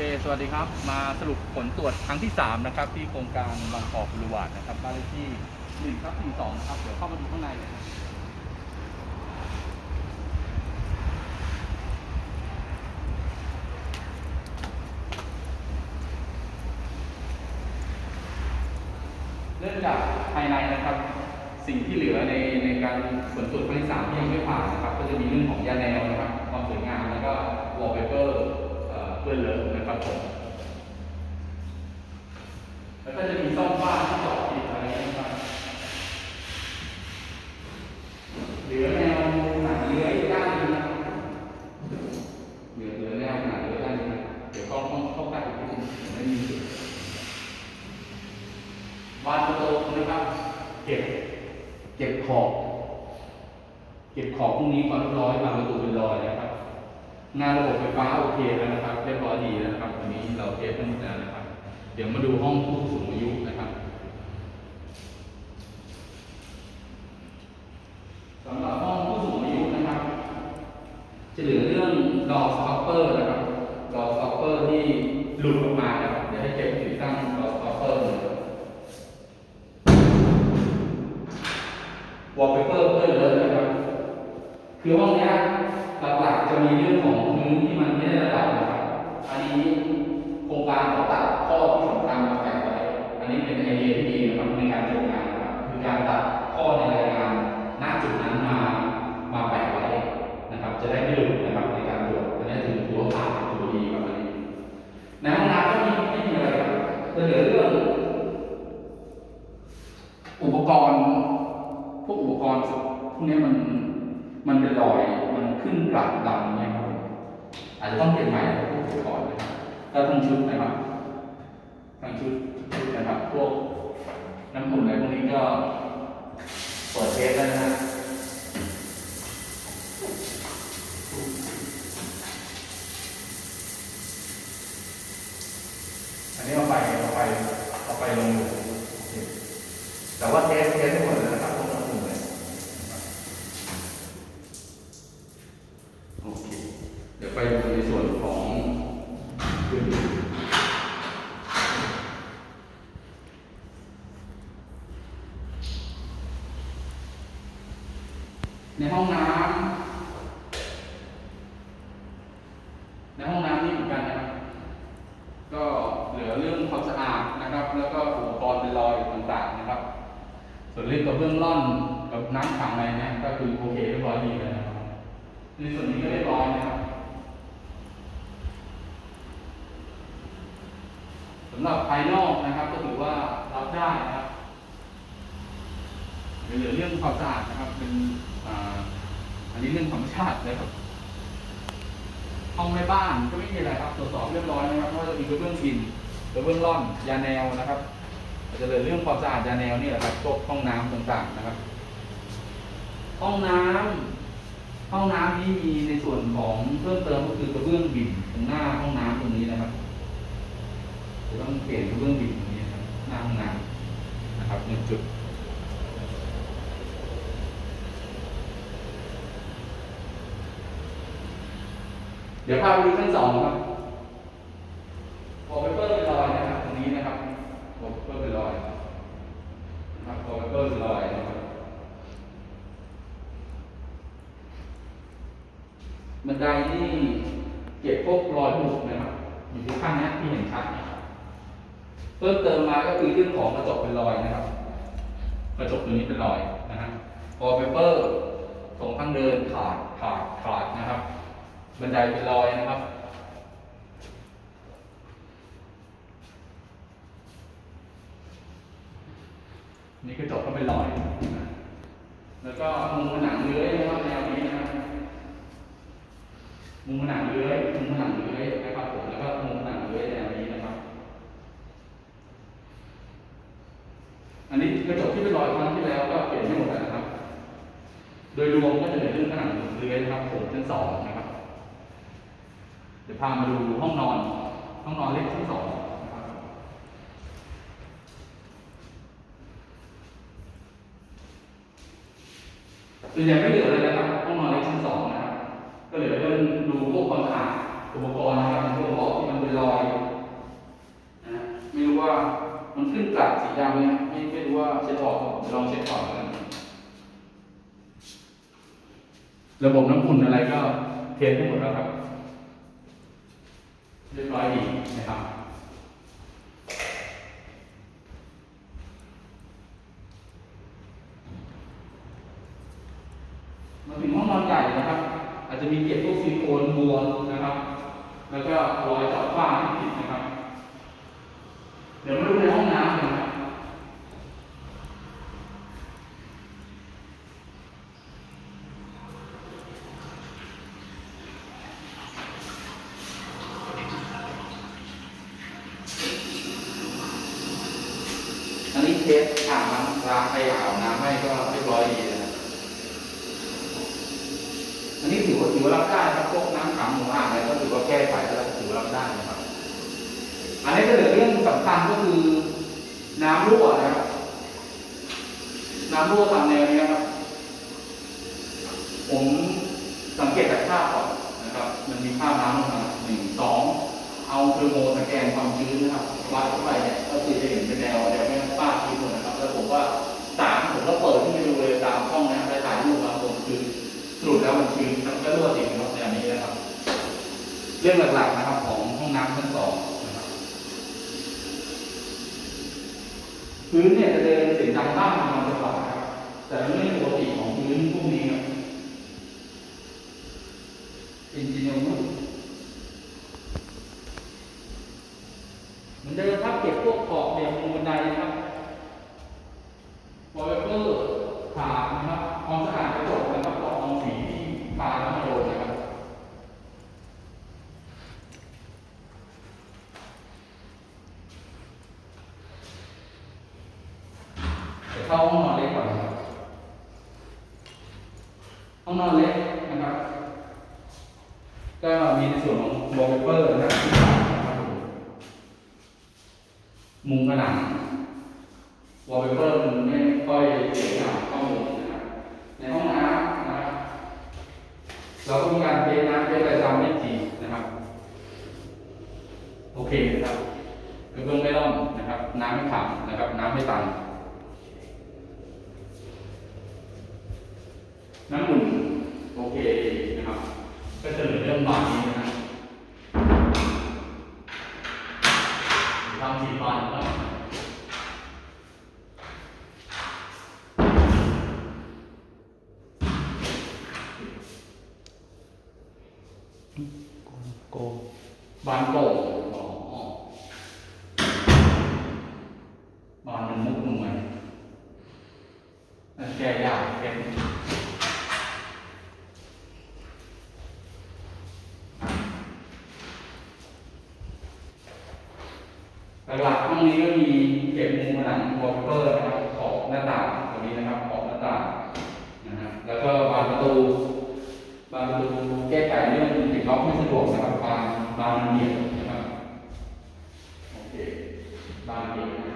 คสวัสดีครับ มาสรุปผลตรวจครั้งที่ 3 นะครับ ที่โครงการบางกอกบริวารนะครับบ้านเลขที่1ครับ42นะครับ เดี๋ยวเข้ามาดูข้างในเลยเริ่มจากภายในนะครับ สิ่งที่เหลือในในการผลตรวจครั้งที่3ที่ยังไม่ผ่านนะครับ ก็จะมีเรื่องของยาแนวนะครับ ความสวยงามแล้วก็วอลเปเปอร์เปื้อนเลอะ ครับผมแล้วก็จะมีซ่อมบ้านที่เจาะผิดอะไรนะครับเหลือแนวหนังเลื้อยด้านนี้นะเหลือเหลือแนวหนังเลื้อยด้านนี้นะเดี๋ยวกล้องต้องเข้าใกล้อีกนิดนึงไม่มีจุดบานประตูนะครับ เก็บ เก็บขอบ เก็บขอบพวกนี้ความเรียบร้อยบานประตูเป็นรอยนะครับ งานระบบไฟฟ้าโอเคแล้วนะครับ เรียบร้อยดีนะครับวันนี้เราเทสทั้งหมดแล้วนะครับ เดี๋ยวมาดูห้องผู้สูงอายุนะครับสำหรับห้องผู้สูงอายุนะครับ จะเหลือเรื่องดอสต็อปเปอร์นะครับดอสต็อปเปอร์ที่หลุดออกมานะครับเดี๋ยวให้เก็บติดตั้งดอสต็อปเปอร์เลยวอลเปเปอร์เพื่อนเลยนะครับ คือห้องนี้หลักๆจะมีเรื่องของพื้นที่มันไม่ได้ระดับนะครับ อันนี้โครงการขาตัดข้อที่สำคัญมาแปะไว้ อันนี้เป็นไอเดียที่ดีนะครับในการจัดงานนะครับคือการตัดข้อในรายงานณจุดนั้นมามาแปะไว้นะครับ จะได้ไม่หลุดนะครับในการตรวจอันนี้ถือถือว่าผ่านถือว่าดีครับอันนี้ในห้องน้ำก็มีไม่มีอะไรครับจะเหลือเรื่องอุปกรณ์พวกอุปกรณ์พวกนี้มันมันเป็นรอยมันขึ้นกลับดำเนี่ยครับ อาจจะต้องเปลี่ยนใหม่พวกอุปกรณ์นะครับก็ทั้งชุดนะครับทั้งชุดชุดนะครับ พวกน้ำอุ่นอะไรพวกนี้ก็เปิดเทสแล้วนะอันนี้เอาไปเอาไปเอาไปลงอยู่แต่ว่าเทสเทสให้หมดเลยนะครับพวกน้ำอุ่นเลยโอเค เดี๋ยวไปดูในส่วนของพื้นที่ ในห้องน้ำในห้องน้ำนี่เหมือนกันนะครับ ก็เหลือเรื่องความสะอาดนะครับ แล้วก็อุปกรณ์เป็นรอยต่างๆนะครับ ส่วนเรื่องกระเบื้องร่อนกับน้ำขังอะไรเนี่ยก็คือโอเคเรียบร้อยดีเลยนะครับในส่วนนี้ก็เรียบร้อยนะครับสำหรับภายนอกนะครับ ก็ถือว่ารับได้นะครับเหลือเรื่องความสะอาดนะครับเป็น อันนี้เรื่องธรรมชาตินะครับห้องแม่บ้านก็ไม่มีอะไรครับตรวจสอบเรียบร้อยนะครับว่าจะมีกระเบื้องกินกระเบื้องร่อนยาแนวนะครับอาจจะเลือเรื่องความสะอาดยาแนวนี่แหละครับพวกห้องน้ำต่างๆนะครับ ห้องน้ำห้องน้ำนี้มีในส่วนของเพิ่มเติมก็คือกระเบื้องบิ่นตรงหน้าห้องน้ำตรงนี้นะครับจะต้องเปลี่ยนกระเบื้องบิ่นตรงนี้ครับหน้าห้องน้ำนะครับหนึ่งจุด ดี๋ยวพาไปดูขั้นสองครับวอลเปเปอร์เป็นรอยนะครับตรงนี้นะครับวอลเปเปอร์เป็นรอยนะครับวอลเปเปอร์เป็นรอยนะครับบันไดนี่เก็บพวกรอยหมุกนะครับอยู่ที่ข้างนี้ที่เห็นชัดนะครับเพิ่มเติมมาก็คือเรื่องของกระจกเป็นรอยนะครับ กระจกตัวนี้เป็นรอยนะฮะวอลเปเปอร์ตรงทางเดินขาดขาดขาดนะครับ บันไดเป็นรอยนะครับ นี่กระจกก็เป็นรอย แล้วก็มุมผนังเลื้อยนะครับแนวนี้นะครับมุมผนังเลื้อยมุมผนังเลื้อยนะครับผมแล้วก็มุมผนังเลื้อยแนวนี้นะครับ อันนี้กระจกที่เป็นรอยครั้งที่แล้วก็เปลี่ยนไม่หมดนะครับ โดยรวมก็จะเหลือเรื่องผนังเลื้อยนะครับผมชั้นสองนะครับ พามาดูห้องนอน ห้องนอนเล็กที่สองนะครับส่วนใหญ่ไม่เหลือเลยนะครับ ห้องนอนเล็กชั้นสองนะครับ ก็เหลือเรื่องดูพวกความสะอาดอุปกรณ์นะครับอย่างที่ผมบอกที่มันเป็นรอยนะไม่รู้ว่ามันขึ้นกลัดสีดำเนี่ยไม่ไม่รู้ว่าเช็ดออกเปล่าเดี๋ยวลองเช็ดก่อนกันระบบน้ำอุ่นอะไรก็เทสให้หมดแล้วครับ เรียบร้อยดีนะครับมาถึงห้องนอนใหญ่นะครับ อาจจะมีเก็บพวกซิลิโคนบวมนะครับ แล้วก็รอยเจาะฝ้าที่ผิดนะครับ เดี๋ยวมาดูในห้องน้ำกันนะครับ อันนี้เทสอ่างน้ำล้างไปอาบน้ำให้ก็เรียบร้อยดีนะครับอันนี้ถือว่าถือว่ารับได้ครับพวกน้ำขังหมูอ่างอะไรก็ถือว่าแก้ไขแล้วถือว่ารับได้นะครับ อันนี้ก็เหลือเรื่องสำคัญก็คือ น้ำรั่วนะครับ น้ำรั่วตามแนวนี้ครับ ผมสังเกตจากภาพก่อนนะครับ มันมีภาพน้ำลงมาหนึ่งสองเอาเทอร์โมสแกนความชื้นนะครับวัดเข้าไปเนี่ยก็คือจะเห็นเป็นแนวแนวแม่ป้าชื้ นหมดนะบแล้วผมว่าสามผมก็เปิดขึ้นไปดูเลยตามห้องนะไปถ่ายรูปมาผมคือสรุปแล้วมันชื้นครับก็รั่วจริงครับแนวนี้นะครับ เรื่องหลักๆนะครับ ของห้องน้ำชั้นสองนะครับพื้นเนี่ยจะเดินเสียงดังบ้างบางจังหวะครับ แต่มันไม่ปกติของพื้นพวกนี้ครับเป็นจินโนมุเหมือนเดินทับเก็บพวกขอบเหลี่ยมบันไดนะครับ เปเปอร์ถาดนะครับความสะอาดกระจกนะครับละอองสีที่ทาแล้วมาโดนนะครับเดี๋ยวเข้าห้องนอนเล็กก่อนนะครับห้องนอนเล็กนะครับ ก็มีในส่วนของวอลเปเปอร์นะครับที่วางนะครับผมมุมผนังวอลเปเปอร์มันไม่ค่อยเสียงานข้อมูลนะครับ ในห้องน้ำนะครับ เราก็มีการเทน้ำเทอะไรตามไม่จีนะครับ โอเคนะครับกระเบื้องไม่ร่อนนะครับ น้ำไม่ขังนะครับ น้ำไม่ตัน น้ำหมุน โอเคนะครับ ก็จะเหลือเรื่องบานนี้นะครับทำสีบานแล้วโกงบานโป่งอ๋อบานมันมุกลงมาแก้ยากแก้ไม่ได้ หลักๆห้องนี้ก็มีเก็บมุมผนังวอลเปอร์นะครับขอบหน้าต่างตรงนี้นะครับขอบหน้าต่างนะฮะแล้วก็บานประตูบานประตูแก้ไขเรื่องติดล็อกไม่สะดวกนะครับบานบานเดี่ยวนะครับโอเคบานเดี่ยว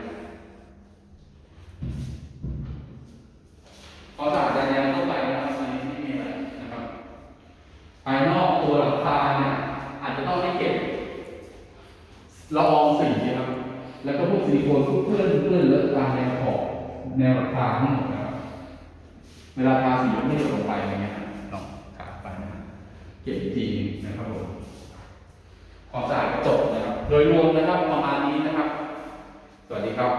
วทุกเพื่อนเพื่อนเลอะตามแนวขอบแนวหลังคาทั้งหมดนะครับเวลาทาสีไม่ได้ลงไปอะไรเงี้ยลองทาไปนะเก็บอีกทีหนึ่งนะครับผมความสะอาดกระจกนะครับ โดยรวมนะครับประมาณนี้นะครับ สวัสดีครับ